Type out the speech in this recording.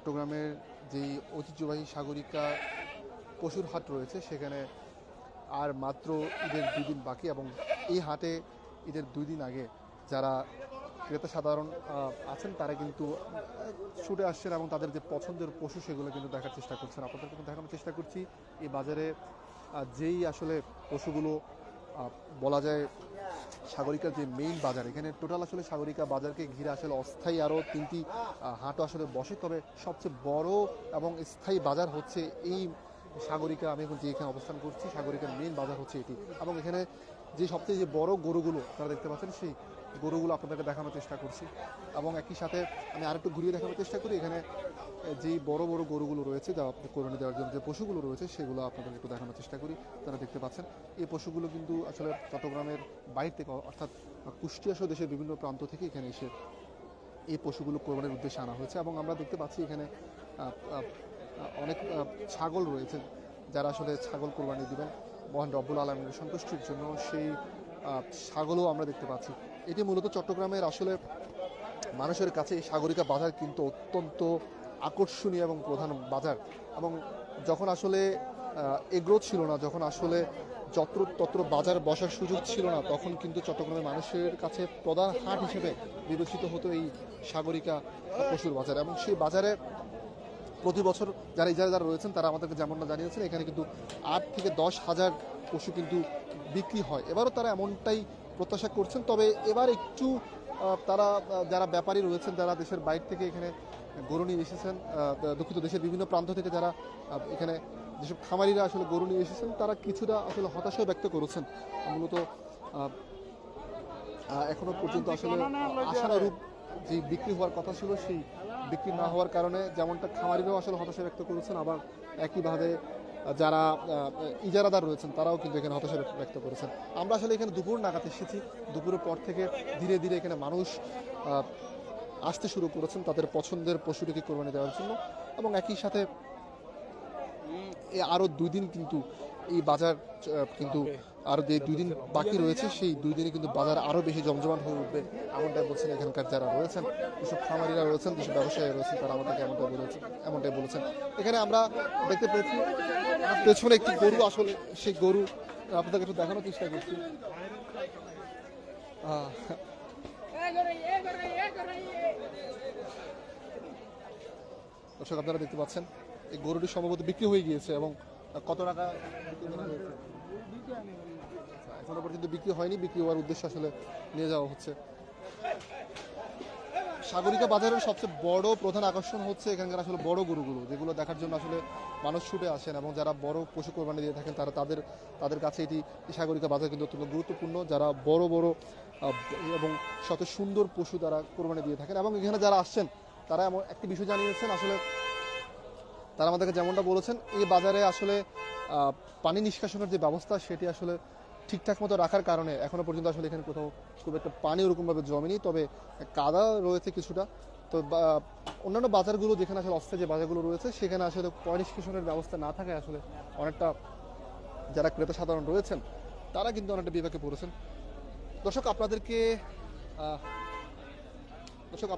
চট্টগ্রামের যেই ঐতিহ্যবাহী সাগরিকা পশুর হাট রয়েছে, সেখানে আর মাত্র ঈদের দুই দিন বাকি এবং এই হাটে ঈদের দুই দিন আগে যারা ক্রেতা সাধারণ আছেন, তারা কিন্তু ছুটে আসছেন এবং তাদের যে পছন্দের পশু সেগুলো কিন্তু দেখার চেষ্টা করছেন। আপনাদের কিন্তু দেখানোর চেষ্টা করছি, এই বাজারে যেই আসলে পশুগুলো বলা যায় সাগরিকার যে মেইন বাজার, এখানে টোটাল আসলে সাগরিকা বাজারকে ঘিরে আসলে অস্থায়ী আরও তিনটি হাটও আসলে বসে। তবে সবচেয়ে বড় এবং স্থায়ী বাজার হচ্ছে এই সাগরিকা, আমি এখন যে এখানে অবস্থান করছি, সাগরিকার মেইন বাজার হচ্ছে এটি। এবং এখানে যে সবচেয়ে যে বড় গরুগুলো আপনারা দেখতে পাচ্ছেন, সেই গরুগুলো আপনাদেরকে দেখানোর চেষ্টা করছি। এবং একই সাথে আমি আরেকটু ঘুরিয়ে দেখানোর চেষ্টা করি। এখানে যেই বড় বড় গরুগুলো রয়েছে, যা আপনি কোরবানি দেওয়ার জন্য যে পশুগুলো রয়েছে, সেগুলো আপনাদেরকে একটু দেখানোর চেষ্টা করি। তারা দেখতে পাচ্ছেন, এই পশুগুলো কিন্তু আসলে চট্টগ্রামের বাইরে থেকে, অর্থাৎ কুষ্টিয়া সহ দেশের বিভিন্ন প্রান্ত থেকে এখানে এসে এই পশুগুলো কোরবানির উদ্দেশ্যে আনা হয়েছে। এবং আমরা দেখতে পাচ্ছি এখানে অনেক ছাগল রয়েছে, যারা আসলে ছাগল কোরবানি দিবেন। মহান রব্বুল আলমের সন্তুষ্টির জন্য সেই আহ, ছাগলও আমরা দেখতে পাচ্ছি। এটি মূলত চট্টগ্রামের আসলে মানুষের কাছে এই সাগরিকা বাজার কিন্তু অত্যন্ত আকর্ষণীয় এবং প্রধান বাজার। এবং যখন আসলে এগ্রো ছিল না যখন আসলে যত্র তত্র বাজার বসার সুযোগ ছিল না তখন কিন্তু চট্টগ্রামের মানুষের কাছে প্রধান হাট হিসেবে বিবেচিত হতো এই সাগরিকা পশুর বাজার। এবং সেই বাজারে প্রতি বছর যারা ইজারাদার রয়েছেন তারা আমাদেরকে যেমনটা জানিয়েছেন এখানে কিন্তু আট থেকে দশ হাজার পশু কিন্তু বিক্রি হয়। এবারও তারা এমনটাই প্রত্যাশা করছেন তবে এবার একটু তারা যারা ব্যাপারী রয়েছেন যারা দেশের বাইরে থেকে এখানে গরু নিয়ে এসেছেন দুঃখিত দেশের বিভিন্ন প্রান্ত থেকে যারা এখানে যেসব খামারিরা আসলে গরু নিয়ে এসেছেন তারা কিছুটা আসলে হতাশা ব্যক্ত করেছেন। মূলত এখনও পর্যন্ত আসলে আশানুরূপ যে বিক্রি হওয়ার কথা ছিল সেই বিক্রি না হওয়ার কারণে যেমনটা খামারিরাও আসলে হতাশা ব্যক্ত করেছেন, আবার একইভাবে যারা ইজারাদার রয়েছেন, তারাও কিন্তু এখানে হতাশা ব্যক্ত- করেছেন। আমরা আসলে এখানে দুপুর নাগাদ এসেছি। দুপুরের পর থেকে ধীরে ধীরে এখানে মানুষ আসতে শুরু করেছেন তাদের পছন্দের পশুটিকে কোরবানি দেওয়ার জন্য। এবং একই সাথে আরও দুই দিন কিন্তু এই বাজার কিন্তু আরও যে দুই দিন বাকি রয়েছে, সেই দুই দিনে কিন্তু বাজার আরও বেশি জমজমান হয়ে উঠবে এমনটাই বলছেন এখানকার যারা রয়েছেন। যেসব খামারিরা রয়েছেন, যেসব ব্যবসায়ী রয়েছেন, তারা আমাদেরকে এমনটাই বলেছেন এমনটাই বলেছেন। এখানে আমরা দেখতে পেয়েছি, পেছনে একটি গরু আসলে, সেই গরু আপনাদেরকে একটু দেখানোর চেষ্টা করছি। দর্শক, আপনারা দেখতে পাচ্ছেন, এই গরুটি সম্ভবত বিক্রি হয়ে গিয়েছে এবং কত টাকা বিক্রি হয়েছে? আচ্ছা, এখনও পর্যন্ত বিক্রি হয়নি বিক্রি হওয়ার উদ্দেশ্যে আসলে নিয়ে যাওয়া হচ্ছে। সাগরিকা বাজারের সবচেয়ে বড় প্রধান আকর্ষণ হচ্ছে এখানকার আসলে বড় গরুগুলো যেগুলো দেখার জন্য আসলে মানুষ ছুটে আসেন এবং যারা বড় পশু কোরবানি দিয়ে থাকেন তারা তাদের তাদের কাছে এটি সাগরিকা বাজার কিন্তু অত্যন্ত গুরুত্বপূর্ণ। যারা বড় বড় এবং শত সুন্দর পশু তারা কোরবানি দিয়ে থাকেন এবং এখানে যারা আসছেন তারা এমন একটি বিষয় জানিয়েছেন আসলে তারা আমাদেরকে যেমনটা বলেছেন এই বাজারে আসলে পানি নিষ্কাশনের যে ব্যবস্থা সেটি আসলে ঠিকঠাক মতো রাখার কারণে এখনও পর্যন্ত আসলে এখানে কোথাও খুব একটা পানি ওরকমভাবে জমেনি, তবে কাদা রয়েছে কিছুটা। তো অন্যান্য বাজারগুলো যেখানে আসলে অস্থায়ী যে বাজারগুলো রয়েছে, সেখানে আসলে পানি নিষ্কাশনের ব্যবস্থা না থাকায় আসলে অনেকটা যারা ক্রেতা সাধারণ রয়েছেন, তারা কিন্তু অনেকটা বিভাগে পড়েছেন। দর্শক, আপনাদেরকে দর্শক